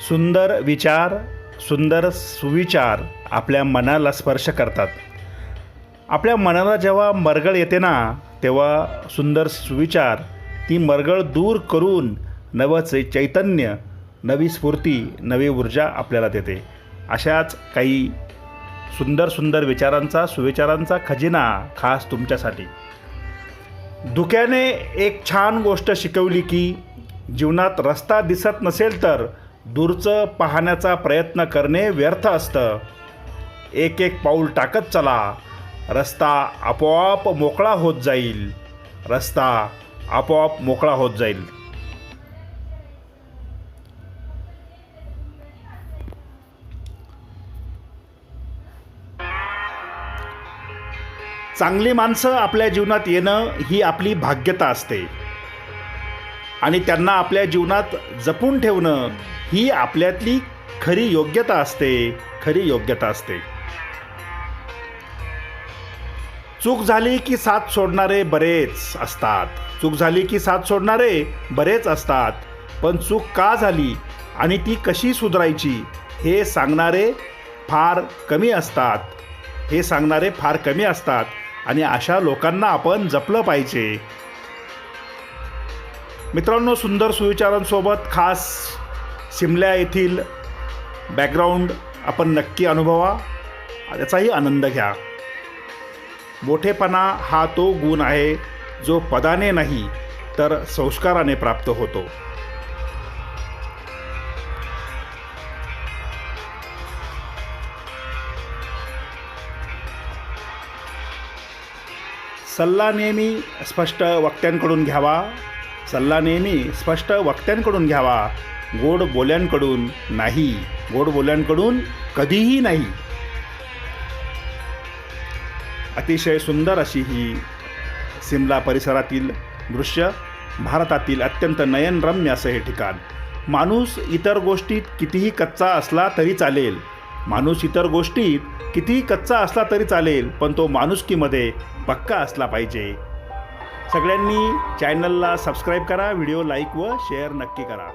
सुंदर विचार सुंदर सुविचार आपल्या मनाला स्पर्श करतात. आपल्या मनाला जेव्हा मरगळ येते ना तेव्हा सुंदर सुविचार ती मरगळ दूर करून नवं चै चैतन्य नवी स्फूर्ती नवी ऊर्जा आपल्याला देते. अशाच काही सुंदर सुंदर विचारांचा सुविचारांचा खजिना खास तुमच्यासाठी. धुक्याने एक छान गोष्ट शिकवली की जीवनात रस्ता दिसत नसेल तर दूरचं पाहण्याचा प्रयत्न करणे व्यर्थ असतं. एक एक पाऊल टाकत चला. रस्ता आपोआप मोकळा होत जाईल. रस्ता आपोआप मोकळा होत जाईल. चांगली माणसं आपल्या जीवनात येणं ही आपली भाग्यता असते. आणि त्यांना आपल्या जीवनात जपून ठेवणं ही आपल्यातली खरी योग्यता असते खरी योग्यता असते. चूक झाली की साथ सोडणारे बरेच असतात. चूक झाली की साथ सोडणारे बरेच असतात. पण चूक का झाली आणि ती कशी सुधारायची हे सांगणारे फार कमी असतात. हे सांगणारे फार कमी असतात आणि अशा लोकांना आपण जपलं पाहिजे. मित्रांनो सुंदर सुविचारांसोबत खास शिमल्या येथील बॅकग्राऊंड आपण नक्की अनुभवा त्याचाही आनंद घ्या. मोठेपणा हा तो गुण आहे जो पदाने नाही तर संस्काराने प्राप्त होतो. सल्ला नेहमी स्पष्ट वक्त्यांकडून घ्यावा. सल्ला नेहमी स्पष्ट वक्त्यांकडून घ्यावा. गोड बोल्यांकडून नाही. गोड बोल्यांकडून कधीही नाही. अतिशय सुंदर अशी ही सिमला परिसरातील दृश्य भारतातील अत्यंत नयनरम्य असं हे ठिकाण. माणूस इतर गोष्टीत कितीही कच्चा असला तरी चालेल. माणूस इतर गोष्टीत कितीही कच्चा असला तरी चालेल पण तो माणुसकीमध्ये पक्का असला पाहिजे. सगळ्यांनी चॅनलला सबस्क्राईब करा व्हिडिओ लाईक व शेअर नक्की करा.